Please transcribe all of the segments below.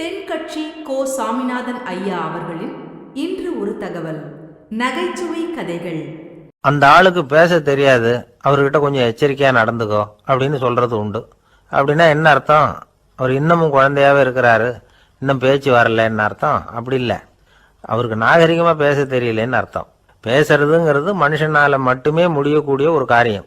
தென்கட்சி கோ சாமிநாதன் ஐயா அவர்களின் இன்று ஒரு தகவல். நகைச்சுவை கதைகள். அந்த ஆளுக்கு பேச தெரியாது. அவர்கிட்ட கொஞ்சம் எச்சரிக்கையா நடந்துக்கோ அப்படின்னு சொல்றது உண்டு. அப்படின்னா என்ன அர்த்தம்? அவர் இன்னமும் குழந்தையாவே இருக்கிறாரு. இன்னும் பேச்சு வரலன்னு அர்த்தம்? அப்படி இல்லை. அவருக்கு நாகரிகமா பேச தெரியலன்னு அர்த்தம். பேசுறதுங்கிறது மனுஷனால மட்டுமே முடியக்கூடிய ஒரு காரியம்.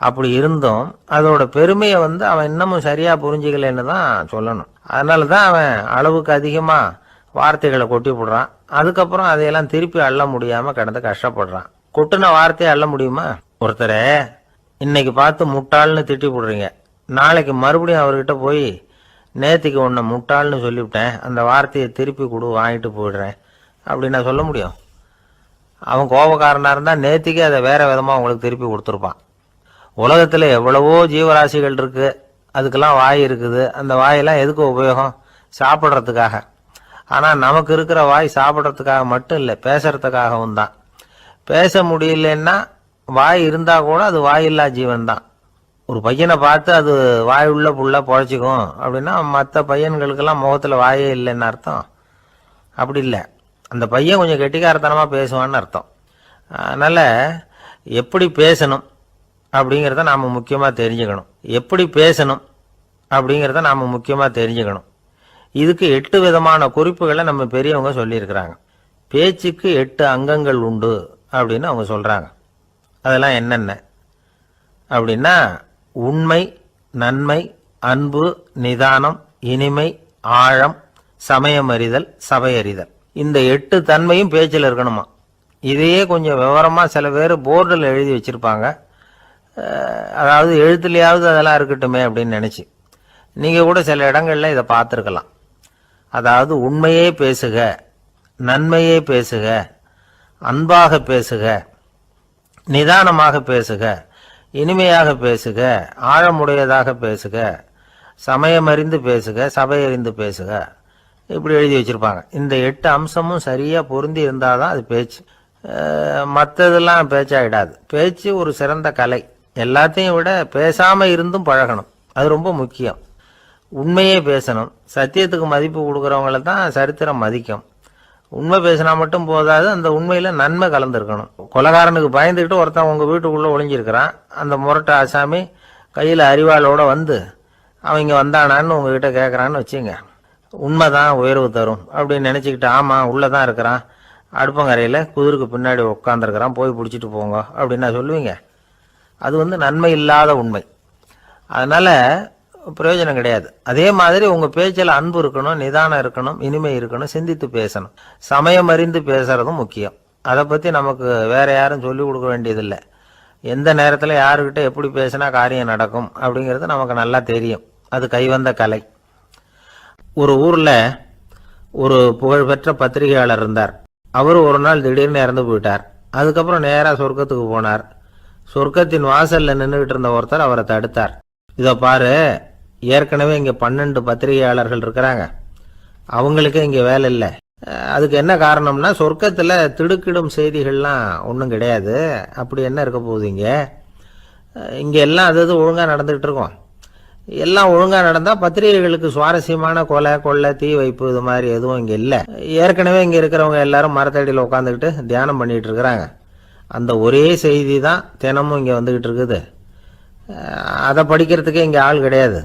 அப்படி இருந்தும். அதோட பெருமையை வந்து அவன் இன்னமும் சரியாக புரிஞ்சுக்கலன்னு தான் சொல்லணும். அதனால தான் அவன் அளவுக்கு அதிகமாக வார்த்தைகளை கொட்டி விடுறான். அதுக்கப்புறம் அதையெல்லாம் திருப்பி அள்ள முடியாமல் கிடந்து கஷ்டப்படுறான். கொட்டின வார்த்தையை அள்ள முடியுமா? ஒருத்தரே இன்னைக்கு பார்த்து முட்டாள்னு திட்டி போடுறீங்க நாளைக்கு மறுபடியும் அவர்கிட்ட போய் நேத்திக்கு உன்னை முட்டாள்னு சொல்லிவிட்டேன். அந்த வார்த்தையை திருப்பி கொடு வாங்கிட்டு போயிடுறேன். அப்படி நான் சொல்ல முடியும். அவன் கோபக்காரனாக இருந்தால் நேத்திக்கு அதை வேறு விதமாக உங்களுக்கு திருப்பி கொடுத்துருப்பான். உலகத்தில் எவ்வளவோ ஜீவராசிகள் இருக்கு. அதுக்கெல்லாம் வாய் இருக்குது. அந்த வாயெல்லாம் எதுக்கு உபயோகம்? சாப்பிட்றதுக்காக. ஆனால் நமக்கு இருக்கிற வாய் சாப்பிட்றதுக்காக மட்டும் இல்லை பேசுறதுக்காகவும் தான். பேச முடியலன்னா வாய் இருந்தால் கூட அது வாயில்லா ஜீவன் தான் ஒரு பையனை பார்த்து அது வாய் உள்ள புள்ள பொழைச்சிக்கும் அப்படின்னா மற்ற பையன்களுக்கெல்லாம் முகத்தில் வாயே இல்லைன்னு அர்த்தம். அப்படி இல்லை. அந்த பையன் கொஞ்சம் கெட்டிக்காரத்தனமாக பேசுவான்னு அர்த்தம். அதனால் எப்படி பேசணும்? அப்படிங்கிறத நாம் முக்கியமாக தெரிஞ்சுக்கணும். எப்படி பேசணும் அப்படிங்கிறத நாம் முக்கியமாக தெரிஞ்சுக்கணும். இதுக்கு எட்டு விதமான குறிப்புகளை நம்ம பெரியவங்க சொல்லியிருக்கிறாங்க. பேச்சுக்கு எட்டு அங்கங்கள் உண்டு அப்படின்னு அவங்க சொல்கிறாங்க அதெல்லாம் என்னென்ன? அப்படின்னா உண்மை நன்மை அன்பு நிதானம் இனிமை ஆழம் சமயமறிதல் சபையறிதல். இந்த எட்டு தன்மையும் பேச்சில் இருக்கணுமா? இதையே கொஞ்சம் விவரமாக சில பேர் போர்டில் எழுதி வச்சுருப்பாங்க. அதாவது எழுத்துலையாவது அதெல்லாம் இருக்கட்டுமே அப்படின்னு நினச்சி. நீங்கள் கூட சில இடங்களில் இதை பார்த்துருக்கலாம். அதாவது உண்மையே பேசுக நன்மையே பேசுக அன்பாக பேசுக நிதானமாக பேசுக இனிமையாக பேசுக ஆழமுடையதாக பேசுக சமயமறிந்து பேசுக சபையறிந்து பேசுக. இப்படி எழுதி வச்சுருப்பாங்க. இந்த எட்டு அம்சமும் சரியாக பொருந்தி இருந்தால் தான் அது பேச்சு. மற்றதெல்லாம் பேச்சாகிடாது பேச்சு ஒரு சிறந்த கலை. எல்லாத்தையும் விட பேசாமல் இருந்தும் பழகணும். அது ரொம்ப முக்கியம். உண்மையே பேசணும். சத்தியத்துக்கு மதிப்பு கொடுக்குறவங்கள தான் சரித்திரம் மதிக்கும். உண்மை பேசினா மட்டும் போதாது அந்த உண்மையில் நன்மை கலந்துருக்கணும். கொலகாரனுக்கு பயந்துக்கிட்டு ஒருத்தன் உங்கள் வீட்டுக்குள்ளே ஒளிஞ்சிருக்கிறான். அந்த முரட்டை ஆசாமி கையில் அறிவாளோட வந்து அவன் இங்க வந்தானான்னு உங்ககிட்ட கேட்குறான்னு வச்சுங்க. உண்மைதான் உயர்வு தரும். அப்படின்னு நினச்சிக்கிட்டு ஆமாம் உள்ளே தான் இருக்கிறான். அடுப்பங்கரையில் குதிருக்கு பின்னாடி உட்காந்துருக்கிறான் போய் பிடிச்சிட்டு போங்க. அப்படின்னு சொல்லுவீங்க. அது வந்து நன்மை இல்லாத உண்மை. அதனால் பிரயோஜனம் கிடையாது. அதே மாதிரி உங்கள் பேச்சில் அன்பு இருக்கணும் நிதானம் இருக்கணும் இனிமை இருக்கணும் சிந்தித்து பேசணும். சமயம் அறிந்து பேசுகிறதும் முக்கியம். அதை பற்றி நமக்கு வேறு யாரும் சொல்லிக் கொடுக்க வேண்டியதில்லை. எந்த நேரத்தில் யாருக்கிட்ட எப்படி பேசினா காரியம் நடக்கும் அப்படிங்கிறது நமக்கு நல்லா தெரியும். அது கைவந்த கலை. ஒரு ஊரில் ஒரு புகழ்பெற்ற பத்திரிகையாளர் இருந்தார். அவர் ஒரு நாள் திடீர்னு இறந்து போயிட்டார். அதுக்கப்புறம் நேராக சொர்க்கத்துக்கு போனார். சொர்க்கத்தின் வாசல்ல நின்றுகிட்டு இருந்த ஒருத்தர் அவரை தடுத்தார். இதோ பாரு ஏற்கனவே இங்கே பன்னெண்டு பத்திரிகையாளர்கள் இருக்கிறாங்க. அவங்களுக்கு இங்கே வேலை இல்லை. அதுக்கு என்ன காரணம்னா சொர்க்கத்தில் திடுக்கிடும் செய்திகள்லாம் ஒன்றும் கிடையாது. அப்படி என்ன இருக்க போகுது இங்கே? எல்லாம் அது இது ஒழுங்காக நடந்துகிட்டு இருக்கும். எல்லாம் ஒழுங்காக நடந்தால் பத்திரிகைகளுக்கு சுவாரஸ்யமான கொலை கொள்ளை தீ வைப்பு இது மாதிரி எதுவும் இங்கே இல்லை. ஏற்கனவே இங்கே இருக்கிறவங்க எல்லாரும் மரத்தடியில் உட்காந்துக்கிட்டு தியானம் பண்ணிகிட்டு இருக்கிறாங்க. அந்த ஒரே செய்தி தான் தினமும் இங்கே வந்துக்கிட்டு இருக்குது. அதை படிக்கிறதுக்கே இங்கே ஆள் கிடையாது.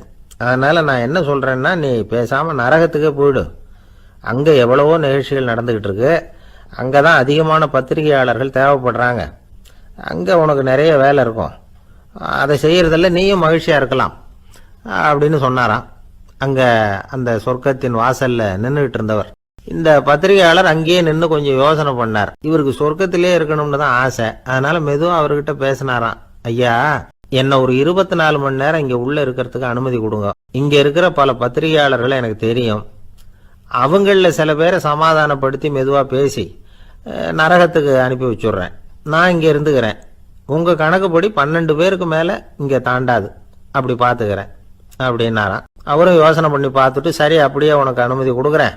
அதனால் நான் என்ன சொல்கிறேன்னா நீ பேசாமல் நரகத்துக்கே போயிடு. அங்கே எவ்வளவோ நிகழ்ச்சிகள் நடந்துக்கிட்டு இருக்கு. அங்கதான் அதிகமான பத்திரிகையாளர்கள் தேவைப்படுறாங்க. அங்கே உனக்கு நிறைய வேலை இருக்கும். அதை செய்கிறதில்ல நீயும் மகிழ்ச்சியாக இருக்கலாம் அப்படின்னு சொன்னாராம். அங்கே அந்த சொர்க்கத்தின் வாசலில் நின்றுகிட்டு இருந்தவர். இந்த பத்திரிகையாளர் அங்கேயே நின்று கொஞ்சம் யோசனை பண்ணார். இவருக்கு சொர்க்கத்திலே இருக்கணும்னு தான் ஆசை. அதனால மெதுவா அவர்கிட்ட பேசினாராம். ஐயா என்ன ஒரு இருபத்தி நாலு மணி நேரம் இங்க உள்ள இருக்கிறதுக்கு அனுமதி கொடுங்க. இங்க இருக்கிற பல பத்திரிகையாளர்களை எனக்கு தெரியும். அவங்களில் சில பேரை சமாதானப்படுத்தி மெதுவாக பேசி நரகத்துக்கு அனுப்பி வச்சுடுறேன். நான் இங்கே இருந்துக்கிறேன். உங்கள் கணக்குப்படி பன்னெண்டு பேருக்கு மேலே இங்கே தாண்டாது. அப்படி பார்த்துக்கிறேன் அப்படின்னாராம். அவரும் யோசனை பண்ணி பார்த்துட்டு சரி அப்படியே உனக்கு அனுமதி கொடுக்குறேன்.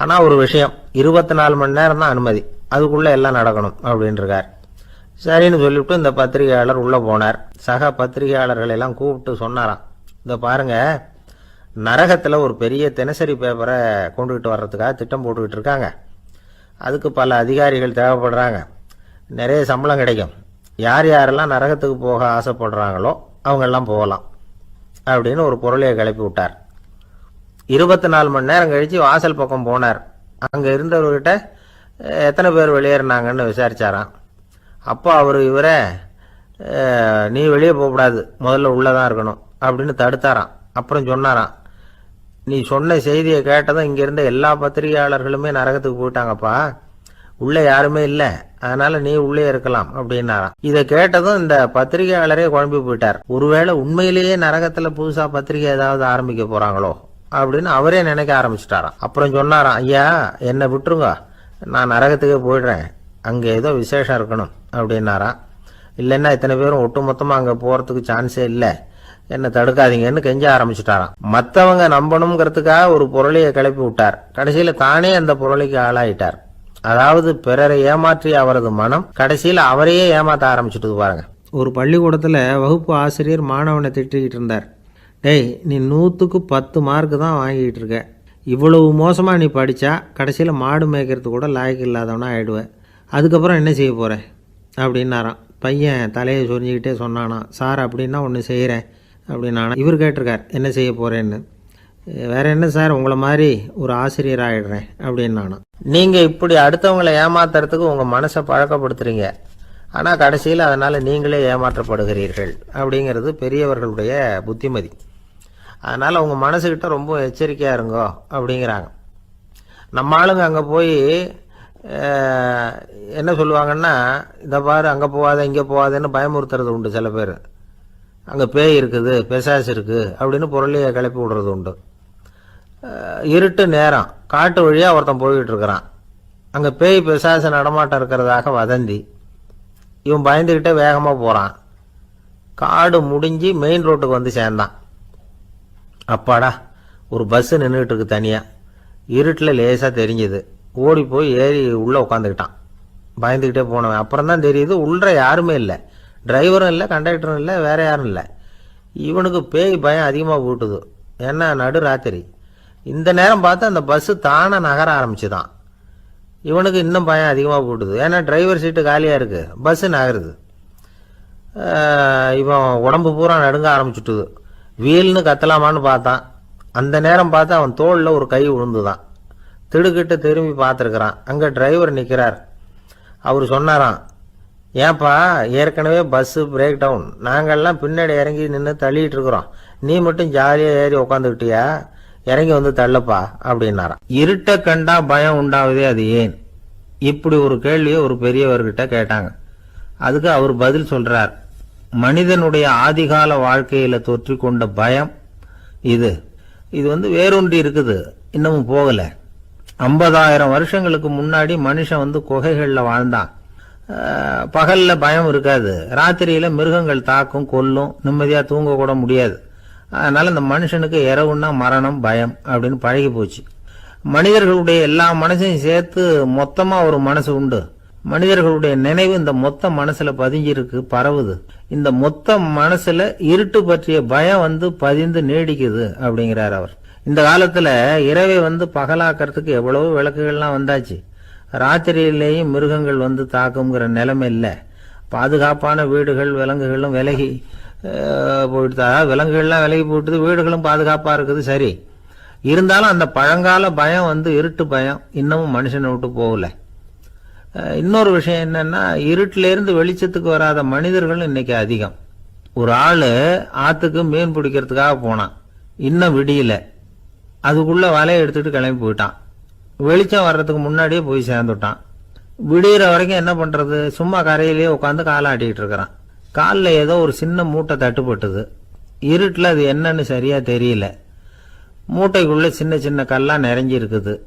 ஆனால் ஒரு விஷயம் இருபத்தி நாலு மணி நேரம் தான் அனுமதி. அதுக்குள்ளே எல்லாம் நடக்கணும் அப்படின்றார் சரின்னு சொல்லிவிட்டு இந்த பத்திரிகையாளர் உள்ளே போனார். சக பத்திரிகையாளர்களை எல்லாம் கூப்பிட்டு சொன்னாராம். இந்த பாருங்கள் நரகத்தில் ஒரு பெரிய தினசரி பேப்பரை கொண்டுகிட்டு வர்றதுக்காக திட்டம் போட்டுக்கிட்டு இருக்காங்க. அதுக்கு பல அதிகாரிகள் தேவைப்படுறாங்க. நிறைய சம்பளம் கிடைக்கும். யார் யாரெல்லாம் நரகத்துக்கு போக ஆசைப்படுறாங்களோ அவங்கெல்லாம் போகலாம் அப்படின்னு ஒரு பொருளையை கிளப்பி விட்டார். இருபத்தி நாலு மணி நேரம் கழித்து வாசல் பக்கம் போனார். அங்கே இருந்தவர்கிட்ட எத்தனை பேர் வெளியேறினாங்கன்னு விசாரிச்சாராம். அப்போ அவர் இவரை நீ வெளியே போகக்கூடாது. முதல்ல உள்ளே தான் இருக்கணும். அப்படின்னு தடுத்தாராம். அப்புறம் சொன்னாராம் நீ சொன்ன செய்தியை கேட்டதும் இங்கே இருந்த எல்லா பத்திரிகையாளர்களுமே நரகத்துக்கு போயிட்டாங்கப்பா. உள்ளே யாருமே இல்லை. அதனால நீ உள்ளே இருக்கலாம். அப்படின்னாராம். இதை கேட்டதும் இந்த பத்திரிகையாளரே குழம்பி போயிட்டார். ஒருவேளை உண்மையிலேயே நரகத்தில் புதுசாக பத்திரிகை ஏதாவது ஆரம்பிக்க போகிறாங்களோ அப்படின்னு அவரே நினைக்க ஆரம்பிச்சிட்டாராம். அப்புறம் சொன்னாராம் ஐயா என்னை விட்டுருங்க. நான் நரகத்துக்கே போயிடுறேன். அங்கே ஏதோ விசேஷம் இருக்கணும் அப்படின்னாராம். இல்லைன்னா இத்தனை பேரும் ஒட்டு மொத்தமாக அங்கே போகிறதுக்கு சான்ஸே இல்லை. என்ன தடுக்காதீங்கன்னு கெஞ்ச ஆரம்பிச்சிட்டாராம். மற்றவங்க நம்பணுங்கிறதுக்காக ஒரு பொருளையை கிளப்பி விட்டார். கடைசியில் தானே அந்த பொருளைக்கு ஆளாயிட்டார். அதாவது பிறரை ஏமாற்றிய அவரது மனம் கடைசியில் அவரையே ஏமாற்ற ஆரம்பிச்சுட்டு பாருங்க. ஒரு பள்ளிக்கூடத்தில் வகுப்பு ஆசிரியர் மாணவனை திட்டிக்கிட்டு இருந்தார். டேய் நீ நூற்றுக்கு பத்து மார்க்கு தான் வாங்கிட்டு இருக்க. இவ்வளவு மோசமாக நீ படித்தா கடைசியில் மாடு மேய்க்கிறது கூட லாய்க்கு இல்லாதவனா ஆகிடுவேன் அதுக்கப்புறம் என்ன செய்ய போகிற அப்படின்னாராம். பையன் தலையை சொரிஞ்சிக்கிட்டே சொன்னானா சார் அப்படின்னா ஒன்று செய்கிறேன் அப்படின்னானா இவர் கேட்டிருக்கார் என்ன செய்ய போகிறேன்னு வேறு என்ன சார் உங்களை மாதிரி ஒரு ஆசிரியர் ஆகிடுறேன் அப்படின்னானா. நீங்கள் இப்படி அடுத்தவங்களை ஏமாத்துறதுக்கு உங்கள் மனசை பழக்கப்படுத்துறீங்க. ஆனால் கடைசியில் அதனால் நீங்களே ஏமாற்றப்படுகிறீர்கள். அப்படிங்கிறது பெரியவர்களுடைய புத்திமதி. அதனால் அவங்க மனசுக்கிட்ட ரொம்ப எச்சரிக்கையாக இருங்கோ அப்படிங்கிறாங்க. நம்ம ஆளுங்க அங்கே போய் என்ன சொல்லுவாங்கன்னா இந்த பாரு அங்கே போகாத இங்கே போகாதன்னு பயமுறுத்துறது உண்டு சில பேர். அங்கே பேய் இருக்குது பெசாஸ் இருக்குது அப்படின்னு பொருளையை கிளப்பி விடுறது உண்டு. இருட்டு நேரம். காட்டு வழியாக ஒருத்தன் போய்கிட்டு இருக்கிறான். பேய் பிசாசு நடமாட்டம் இருக்கிறதாக வதந்தி. இவன் பயந்துக்கிட்டே வேகமாக போகிறான் காடு முடிஞ்சு மெயின் ரோட்டுக்கு வந்து சேர்ந்தான். அப்பாடா ஒரு பஸ் நின்றுட்டு இருக்கு தனியாக இருட்டில் லேசாக தெரிஞ்சுது. ஓடி போய் ஏறி உள்ளே உட்காந்துக்கிட்டான் பயந்துக்கிட்டே போனவன். அப்புறம் தான் தெரியுது உள்ளே யாருமே இல்லை. டிரைவரும் இல்லை கண்டக்டரும் இல்லை வேற யாரும் இல்லை. இவனுக்கு பேய் பயம் அதிகமாக போட்டுது ஏன்னா நடு ராத்திரி. இந்த நேரம் பார்த்து அந்த பஸ்ஸு தானே நகர ஆரம்பிச்சுதான். இவனுக்கு இன்னும் பயம் அதிகமாக போட்டுது ஏன்னா டிரைவர் சீட்டு காலியாக இருக்குது பஸ்ஸு நகருது. இவன் உடம்பு பூரா நடுங்க ஆரம்பிச்சுட்டுது. வீல்னு கத்தலாமான்னு பார்த்தான். அந்த நேரம் பார்த்து அவன் தோளில் ஒரு கை விழுந்துதான் திடுக்கிட்டு திரும்பி பார்த்துருக்குறான். அங்கே டிரைவர் நிற்கிறார் அவர் சொன்னாராம் ஏன்பா ஏற்கனவே பஸ்ஸு பிரேக் டவுன் நாங்கள்லாம் பின்னாடி இறங்கி நின்று தள்ளிட்டு இருக்கிறோம். நீ மட்டும் ஜாலியாக ஏறி உக்காந்துக்கிட்டியா? இறங்கி வந்து தள்ளப்பா அப்படின்னாராம். இருட்ட கண்டா பயம் உண்டாவதே அது ஏன்? இப்படி ஒரு கேள்வியை ஒரு பெரியவர்கிட்ட கேட்டாங்க. அதுக்கு அவர் பதில் சொல்கிறார் மனிதனுடைய ஆதிகால வாழ்க்கையில் தொற்றிக் கொண்ட பயம் இது. இது வந்து வேறொன்றி இருக்குது. இன்னமும் போகலை. ஐம்பதாயிரம் வருஷங்களுக்கு முன்னாடி மனுஷன் வந்து குகைகளில் வாழ்ந்தான். பகலில் பயம் இருக்காது. ராத்திரியில் மிருகங்கள் தாக்கும் கொல்லும். நிம்மதியாக தூங்க கூட முடியாது. அதனால் இந்த மனுஷனுக்கு இரவுன்னா மரணம் பயம் அப்படின்னு பழகி போச்சு. மனிதர்களுடைய எல்லா மனசையும் சேர்த்து மொத்தமாக ஒரு மனசு உண்டு. மனிதர்களுடைய நினைவு இந்த மொத்த மனசுல பதிஞ்சிருக்கு பரவுது. இந்த மொத்த மனசுல இருட்டு பற்றிய பயம் வந்து பதிந்து நீடிக்குது அப்படிங்கிறார் அவர். இந்த காலத்துல இரவை வந்து பகலாக்கிறதுக்கு எவ்வளவோ விளக்குகள்லாம் வந்தாச்சு. ராத்திரியிலேயும் மிருகங்கள் வந்து தாக்குங்கிற நிலைமை இல்லை. பாதுகாப்பான வீடுகள் விலங்குகளும் விலகி போயிட்டு அதாவது விலங்குகள்லாம் விலகி போயிட்டுது வீடுகளும் பாதுகாப்பா இருக்குது சரி. இருந்தாலும் அந்த பழங்கால பயம் வந்து இருட்டு பயம் இன்னமும் மனுஷனை விட்டு போகலை. இன்னொரு விஷயம் என்னன்னா இருட்டிலேருந்து வெளிச்சத்துக்கு வராத மனிதர்கள் இன்னைக்கு அதிகம். ஒரு ஆள் ஆற்றுக்கு மீன் பிடிக்கிறதுக்காக போனான். இன்னும் விடியல. அதுக்குள்ளே வலையை எடுத்துட்டு கிளம்பி போயிட்டான். வெளிச்சம் வர்றதுக்கு முன்னாடியே போய் சேர்ந்துட்டான். விடிகிற வரைக்கும் என்ன பண்ணுறது சும்மா கரையிலேயே உட்காந்து காலாட்டிகிட்டு இருக்கிறான். காலில் ஏதோ ஒரு சின்ன மூட்டை தட்டுப்பட்டுது. இருட்டில் அது என்னன்னு சரியாக தெரியல. மூட்டைக்குள்ளே சின்ன சின்ன கல்லாக நிறைஞ்சிருக்குது.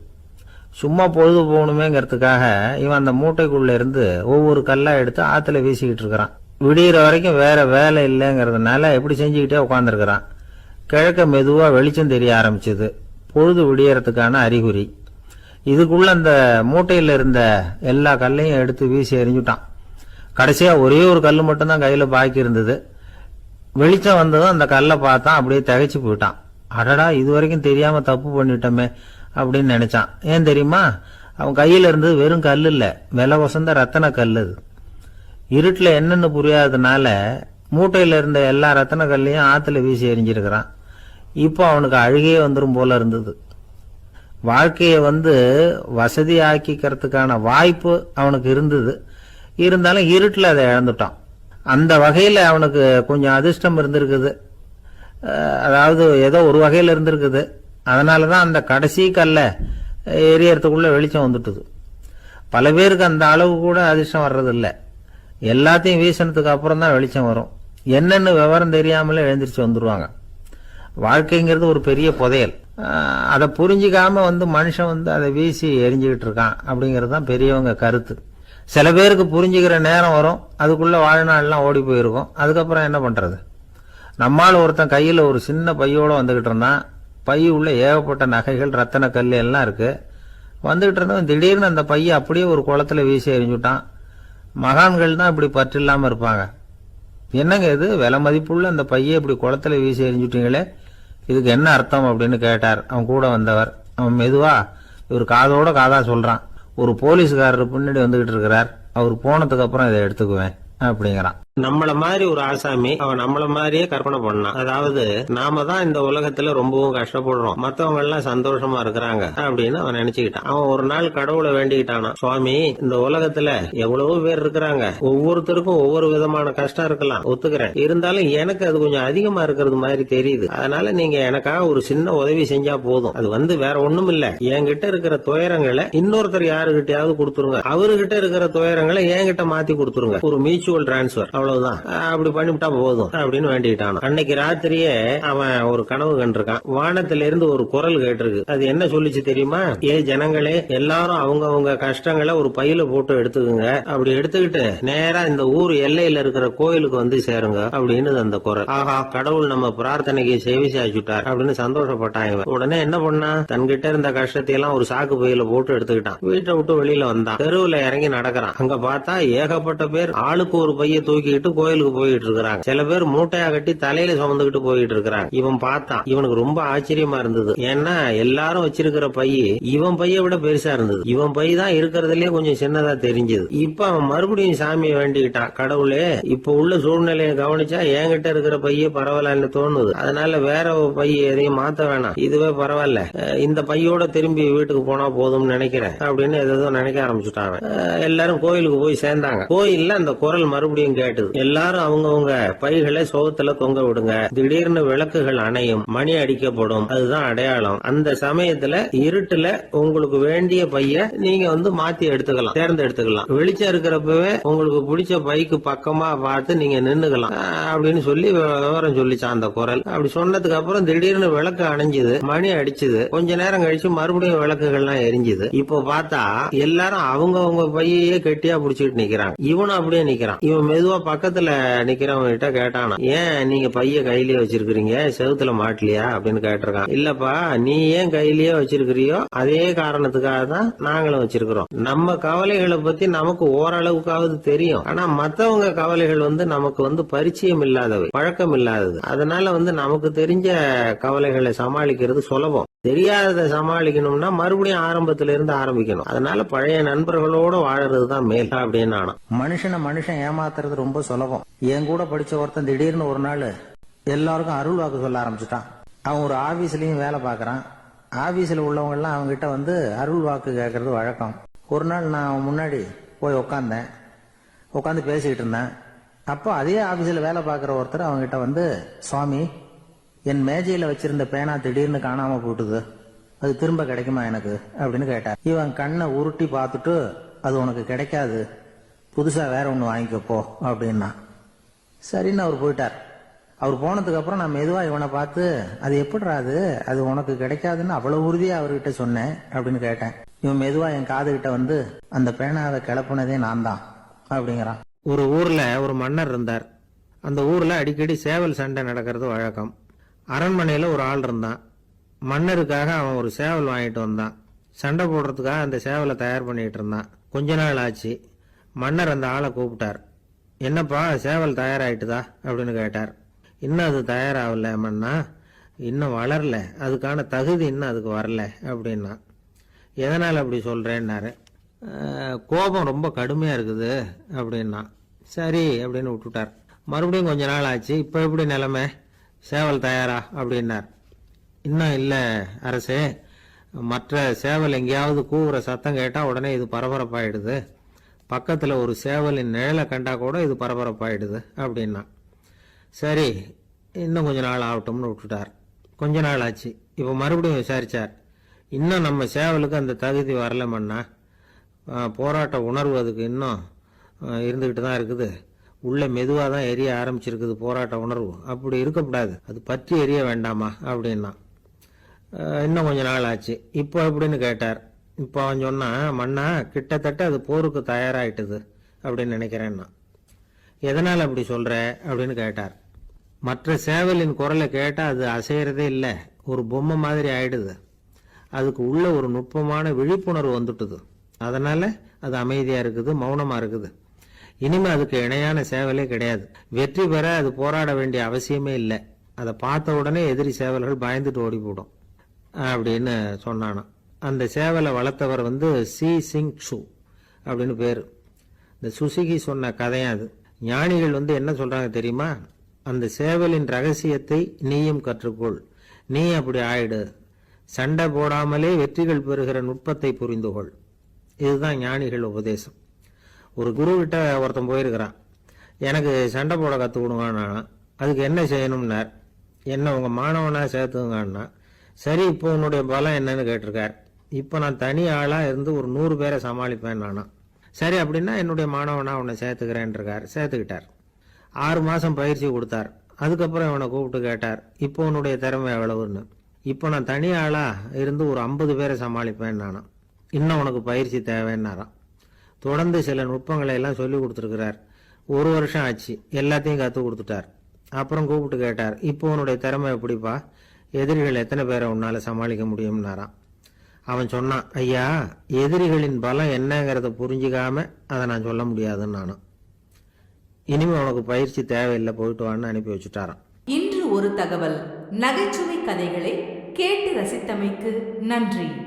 சும்மா பொழுது போகணுமேங்கிறதுக்காக இவன் அந்த மூட்டைக்குள்ளே இருந்து ஒவ்வொரு கல்லாக எடுத்து ஆற்றுல வீசிக்கிட்டு இருக்கிறான். விடிகிற வரைக்கும் வேறு வேலை இல்லைங்கிறதுனால எப்படி செஞ்சுக்கிட்டே உட்காந்துருக்கிறான் கிழக்க மெதுவாக வெளிச்சம் தெரிய ஆரம்பிச்சது. பொழுது விடியறதுக்கான அறிகுறி. இதுக்குள்ளே அந்த மூட்டையில் இருந்த எல்லா கல்லையும் எடுத்து வீசி எறிஞ்சுட்டான். கடைசியாக ஒரே ஒரு கல் மட்டும்தான் கையில் பாக்கி இருந்தது. வெளிச்சம் வந்ததும் அந்த கல்லை பார்த்தான் அப்படியே திகைச்சு போயிட்டான். அடடா இது வரைக்கும் தெரியாமல் தப்பு பண்ணிட்டோமே. அப்படின்னு நினைச்சான். ஏன் தெரியுமா? அவன் கையில இருந்தது வெறும் கல் இல்ல. வில வசந்த ரத்தன கல் அது. இருட்டில் என்னன்னு புரியாததுனால மூட்டையில இருந்த எல்லா ரத்தன கல்லையும் ஆத்துல வீசி எறிஞ்சிருக்கிறான் இப்போ அவனுக்கு அழுகையே வந்துடும் போல இருந்தது. வாழ்க்கையை வந்து வசதி ஆக்கிக்கிறதுக்கான வாய்ப்பு அவனுக்கு இருந்தது. இருந்தாலும் இருட்டில் அதை இழந்துட்டான். அந்த வகையில் அவனுக்கு கொஞ்சம் அதிர்ஷ்டம் இருந்திருக்குது. அதாவது ஏதோ ஒரு வகையில் இருந்திருக்குது. அதனால தான் அந்த கடைசி கல்லை எரியறதுக்குள்ளே வெளிச்சம் வந்துட்டுது. பல பேருக்கு அந்த அளவு கூட அதிர்ஷ்டம் வர்றதில்ல. எல்லாத்தையும் வீசினதுக்கு அப்புறம் தான் வெளிச்சம் வரும். என்னென்னு விவரம் தெரியாமலே எழுந்திரிச்சு வந்துருவாங்க. வாழ்க்கைங்கிறது ஒரு பெரிய புதையல். அதை புரிஞ்சிக்காம வந்து மனுஷன் வந்து அதை வீசி எரிஞ்சுக்கிட்டு இருக்கான் அப்படிங்கிறது தான் பெரியவங்க கருத்து. சில பேருக்கு புரிஞ்சுக்கிற நேரம் வரும். அதுக்குள்ளே வாழ்நாள்லாம் ஓடி போயிருக்கும். அதுக்கப்புறம் என்ன பண்ணுறது நம்மால் ஒருத்தன் கையில் ஒரு சின்ன பையோட வந்துக்கிட்டு இருந்தான். பை உள்ள ஏகப்பட்ட நகைகள் ரத்தன கல் எல்லாம் இருக்கு. வந்துகிட்டு இருந்தவன் திடீர்னு அந்த பையை அப்படியே ஒரு குளத்துல வீசி எறிஞ்சுட்டான். மகான்கள் தான் இப்படி பற்று இல்லாமல் இருப்பாங்க. என்னங்க இது? விலை மதிப்புள்ள அந்த பையை இப்படி குளத்துல வீசி எறிஞ்சுட்டீங்களே? இதுக்கு என்ன அர்த்தம் அப்படின்னு கேட்டார். அவன் கூட வந்தவர். அவன் மெதுவா இவர் காதோட காதா சொல்றான். ஒரு போலீஸ்காரர் பின்னாடி வந்துகிட்டு இருக்கிறார். அவர் போனதுக்கு அப்புறம் இதை எடுத்துக்குவேன் அப்படிங்கிறான். நம்மள மாதிரி ஒரு ஆசாமி அவன் நம்மள மாதிரியே கற்பனை பண்ணான். அதாவது நாம தான் இந்த உலகத்துல ரொம்பவும் கஷ்டப்படுறோம். மத்தவங்க எல்லாம் சந்தோஷமா இருக்கிறாங்க அப்படின்னு அவன் நினைச்சுக்கிட்டான். அவன் ஒரு நாள் கடவுளை வேண்டிக்கிட்டானா? சுவாமி இந்த உலகத்துல எவ்வளவோ பேர் இருக்கிறாங்க. ஒவ்வொருத்தருக்கும் ஒவ்வொரு விதமான கஷ்டம் இருக்கலாம். ஒத்துக்கிறேன். இருந்தாலும் எனக்கு அது கொஞ்சம் அதிகமா இருக்கிறது மாதிரி தெரியுது. அதனால நீங்க எனக்காக ஒரு சின்ன உதவி செஞ்சா போதும். அது வந்து வேற ஒண்ணும் இல்ல. என்கிட்ட இருக்கிற துயரங்களை இன்னொருத்தர் யாருகிட்டயாவது கொடுத்துருங்க. அவர்கிட்ட இருக்கிற துயரங்களை என்கிட்ட மாத்தி கொடுத்துருங்க. ஒரு மியூச்சுவல் டிரான்ஸ்பர் அவ்வளவுதான். அப்படி பண்ணிவிட்டா போதும் அப்படின்னு வேண்டிக்கிட்டான் அன்னைக்கு ராத்திரியே அவன் ஒரு கனவு கண்டிருக்கான். வானத்துல இருந்து ஒரு குரல் கேட்டிருக்கு. அது என்ன சொல்லிச்சு தெரியுமா? ஏ ஜனங்களே எல்லாரும் அவங்க அவங்க கஷ்டங்களை ஒரு பையில போட்டு எடுத்துக்குங்க. அப்படி எடுத்துக்கிட்டு நேரா இந்த ஊர் எல்லையில இருக்கிற கோயிலுக்கு வந்து சேருங்க அப்படின்னு அந்த குரல். ஆஹா கடவுள் நம்ம பிரார்த்தனைக்கு சேவை சாச்சுட்டார் அப்படின்னு சந்தோஷப்பட்டாங்க உடனே என்ன பண்ணான் தன்கிட்ட இருந்த கஷ்டத்தை எல்லாம் ஒரு சாக்கு பையில போட்டு எடுத்துக்கிட்டான். வீட்டை விட்டு வெளியில வந்தான். தெருவுல இறங்கி நடக்கிறான். அங்க பார்த்தா ஏகப்பட்ட பேர் ஆளுக்கு ஒரு பைய தூக்கிட்டு கோயிலுக்கு போயிட்டு இருக்கிறாங்க. சில பேர் மூட்டையா கட்டி தலையில சுமந்துகிட்டு போயிட்டு இருக்கிறாங்க. இவன் பார்த்தான். இவனுக்கு ரொம்ப ஆச்சரியமா இருந்தது. ஏன்னா எல்லாரும் வச்சிருக்கிற பை இவன் பைய விட பெருசா இருந்தது. இவன் பை தான் இருக்கிறதுலயே கொஞ்சம் சின்னதா தெரிஞ்சது. இப்ப அவன் மறுபடியும் சாமியை வேண்டிக்கிட்டான். கடவுளே இப்ப உள்ள சூழ்நிலையை கவனிச்சா என்கிட்ட இருக்கிற பைய பரவாயில்லன்னு தோணுது. அதனால வேற ஒரு எதையும் மாத்த வேணாம். இதுவே பரவாயில்ல. இந்த பையோட திரும்பி வீட்டுக்கு போனா போதும்னு நினைக்கிறேன். அப்படின்னு ஏதோ நினைக்க ஆரம்பிச்சுட்டாங்க எல்லாரும் கோயிலுக்கு போய் சேர்ந்தாங்க. கோயில்ல அந்த குரல் மறுபடியும் கேட்டு கேட்டுது எல்லாரும் அவங்கவுங்க பைகளை சோகத்துல தொங்க விடுங்க. திடீர்னு விளக்குகள் அணையும் மணி அடிக்கப்படும். அதுதான் அடையாளம். அந்த சமயத்துல இருட்டுல உங்களுக்கு வேண்டிய பைய நீங்க வந்து மாத்தி எடுத்துக்கலாம். தேர்ந்தெடுத்துக்கலாம். வெளிச்சம் இருக்கிறப்பவே உங்களுக்கு பிடிச்ச பைக்கு பக்கமா பார்த்து நீங்க நின்னுக்கலாம். அப்படின்னு சொல்லி விவரம் சொல்லிச்சான் அந்த குரல். அப்படி சொன்னதுக்கு அப்புறம் திடீர்னு விளக்கு அணைஞ்சுது மணி அடிச்சது. கொஞ்ச நேரம் கழிச்சு மறுபடியும் விளக்குகள்லாம் எரிஞ்சுது. இப்போ பார்த்தா எல்லாரும் அவங்கவங்க பையே கெட்டியா புடிச்சிட்டு நிக்கிறாங்க. இவனும் அப்படியே நிக்கிறான். இவன் மெதுவா பக்கத்துல நிக்கிறவங்க கிட்ட கேட்டானா ஏன் நீங்க பைய கையிலேயே வச்சிருக்கிறீங்க? செவுத்துல மாட்டலையா? அப்படின்னு கேட்டிருக்கான். இல்லப்பா நீ ஏன் கையிலேயே வச்சிருக்கிறியோ அதே காரணத்துக்காக தான் நாங்களும் வச்சிருக்கிறோம். நம்ம கவலைகளை பத்தி நமக்கு ஓரளவுக்காவது தெரியும். ஆனா மத்தவங்க கவலைகள் வந்து நமக்கு வந்து பரிச்சயம் இல்லாதவை பழக்கம் இல்லாதது. அதனால வந்து நமக்கு தெரிஞ்ச கவலைகளை சமாளிக்கிறது சுலபம். தெரியாததை சமாளிக்கணும்னா மறுபடியும் ஆரம்பத்துல இருந்து ஆரம்பிக்கணும். அதனால பழைய நண்பர்களோட வாழறது தான் மேல் அப்படின்னு ஆனா மனுஷனை மனுஷன் ஏமாத்துறது ரொம்ப சுலபம். என் கூட படிச்ச ஒருத்தன் திடீர்னு ஒரு நாள் எல்லாருக்கும் அருள் வாக்கு சொல்ல ஆரம்பிச்சுட்டான். அவன் ஒரு ஆபீஸ்லயும் வேலை பாக்குறான் ஆபீஸ்ல உள்ளவங்க எல்லாம் அவங்க கிட்ட வந்து அருள் வாக்கு கேட்கறது வழக்கம். ஒரு நாள் நான் அவன் முன்னாடி போய் உக்காந்தேன். உட்காந்து பேசிக்கிட்டு இருந்தேன். அப்போ அதே ஆபீஸ்ல வேலை பார்க்குற ஒருத்தர் அவங்க கிட்ட வந்து சுவாமி என் மேஜையில வச்சிருந்த பேனா திடீர்னு காணாம போட்டுது. அது திரும்ப கிடைக்குமா எனக்கு? அப்படின்னு கேட்டார் இவன் கண்ணை உருட்டி பார்த்துட்டு அது உனக்கு கிடைக்காது. புதுசா வேற ஒன்று வாங்கிக்கப்போ அப்படின்னா. சரின்னு அவர் போயிட்டார். அவர் போனதுக்கு அப்புறம் நான் மெதுவா இவனை பார்த்து அது எப்படிடா அது? அது உனக்கு கிடைக்காதுன்னு அவ்வளவு உறுதியா அவர்கிட்ட சொன்னேன் அப்படின்னு கேட்டேன். இவன் மெதுவா என் காதுகிட்ட வந்து அந்த பேனாவை கிளப்புனதே நான் தான் அப்படிங்கிறான். ஒரு ஊர்ல ஒரு மன்னர் இருந்தார். அந்த ஊர்ல அடிக்கடி சேவல் சண்டை நடக்கிறது வழக்கம். அரண்மனையில் ஒரு ஆள் இருந்தான். மன்னருக்காக அவன் ஒரு சேவல் வாங்கிட்டு வந்தான். சண்டை போடுறதுக்காக அந்த சேவலை தயார் பண்ணிட்டு இருந்தான். கொஞ்ச நாள் ஆச்சு. மன்னர் அந்த ஆளை கூப்பிட்டார். என்னப்பா சேவல் தயாராயிட்டுதா? அப்படின்னு கேட்டார். இன்னும் அது தயாராகல மன்னா. இன்னும் வளரல. அதுக்கான தகுதி இன்னும் அதுக்கு வரல அப்படின்னா எதனால் அப்படி சொல்கிறேன்னாரு கோபம் ரொம்ப கடுமையாக இருக்குது அப்படின்னா சரி அப்படின்னு விட்டுட்டார். மறுபடியும் கொஞ்ச நாள் ஆச்சு. இப்போ எப்படி நிலமை? சேவல் தயாரா? அப்படின்னார். இன்னும் இல்லை அரசே. மற்ற சேவல் எங்கேயாவது கூவுற சத்தம் கேட்டால் உடனே இது பரபரப்பாயிடுது. பக்கத்தில் ஒரு சேவலின் நிழலை கண்டா கூட இது பரபரப்பாயிடுது அப்படின்னா சரி இன்னும் கொஞ்ச நாள் ஆகட்டும்னு விட்டுட்டார். கொஞ்ச நாள் ஆச்சு. இப்போ மறுபடியும் விசாரித்தார் இன்னும் நம்ம சேவலுக்கு அந்த தகுதி வரலமண்ணா போராட்ட உணர்வு அதுக்கு இன்னும் இருந்துக்கிட்டு தான் இருக்குது. உள்ள மெதுவாக தான் எரிய ஆரம்பிச்சிருக்குது போராட்ட உணர்வு. அப்படி இருக்கக்கூடாது அது பற்றி எரிய வேண்டாமா? அப்படின்னா. இன்னும் கொஞ்ச நாள் ஆச்சு. இப்போ அப்படின்னு கேட்டார். இப்போ அவன் சொன்னான் மண்ணா கிட்டத்தட்ட அது போருக்கு தயாராகிட்டுது அப்படின்னு நினைக்கிறேன்னா. எதனால் அப்படி சொல்கிற அப்படின்னு கேட்டார். மற்ற சேவலின் குரலை கேட்டால் அது அசைகிறதே இல்லை. ஒரு பொம்மை மாதிரி ஆயிடுது. அதுக்கு உள்ள ஒரு நுட்பமான விழிப்புணர்வு வந்துட்டுது. அதனால் அது அமைதியாக இருக்குது மௌனமாக இருக்குது. இனிமே அதுக்கு இணையான சேவலே கிடையாது. வெற்றி பெற அது போராட வேண்டிய அவசியமே இல்லை. அதை பார்த்த உடனே எதிரி சேவல்கள் பயந்துட்டு ஓடி போடும் அப்படின்னு சொன்னானாம். அந்த சேவலை வளர்த்தவர் வந்து சி சிங் சு அப்படின்னு பேர். இந்த சுசுகி சொன்ன கதையும் அது. ஞானிகள் வந்து என்ன சொல்றாங்க தெரியுமா? அந்த சேவலின் ரகசியத்தை நீயும் கற்றுக்கொள். நீ அப்படி ஆயிடு. சண்டை போடாமலே வெற்றிகள் பெறுகிற நுட்பத்தை புரிந்துகொள். இதுதான் ஞானிகள் உபதேசம். ஒரு குரு ஒருத்தன் போயிருக்கிறான். எனக்கு சண்டை போட கற்றுக் கொடுங்கண்ணா அதுக்கு என்ன செய்யணும்னார்? என்ன உங்கள் மாணவனாக சேர்த்துங்கண்ணா சரி இப்போ உன்னுடைய பலம் என்னன்னு கேட்டிருக்கார். இப்போ நான் தனி ஆளாக இருந்து ஒரு நூறு பேரை சமாளிப்பேன் நானும் சரி அப்படின்னா என்னுடைய மாணவனா சேர்த்துக்கிறேன் சேர்த்துக்கிறேன்ருக்கார் சேர்த்துக்கிட்டார். ஆறு மாதம் பயிற்சி கொடுத்தார். அதுக்கப்புறம் இவனை கூப்பிட்டு கேட்டார் இப்போ உன்னுடைய திறமை எவ்வளவுன்னு? இப்போ நான் தனி ஆளாக இருந்து ஒரு ஐம்பது பேரை சமாளிப்பேன் நானும் இன்னும் உனக்கு பயிற்சி தேவைன்னாராம். தொடர்ந்து சில நுட்பங்களை எல்லாம் சொல்லி கொடுத்துருக்கிறார். ஒரு வருஷம் ஆச்சு. எல்லாத்தையும் கற்றுக் கொடுத்துட்டார். அப்புறம் கூப்பிட்டு கேட்டார் இப்போ உன்னுடைய திறமை எப்படிப்பா? எதிரிகள் எத்தனை பேரை உன்னால் சமாளிக்க முடியும்னாராம். அவன் சொன்னான் ஐயா எதிரிகளின் பலம் என்னங்கிறத புரிஞ்சிக்காம அதை நான் சொல்ல முடியாதுன்னு நானும். இனிமே உனக்கு பயிற்சி தேவையில்லை போயிட்டு வான்னு அனுப்பி வச்சுட்டாராம். இன்று ஒரு தகவல். நகைச்சுவை கதைகளை கேட்டு ரசித்தமைக்கு நன்றி.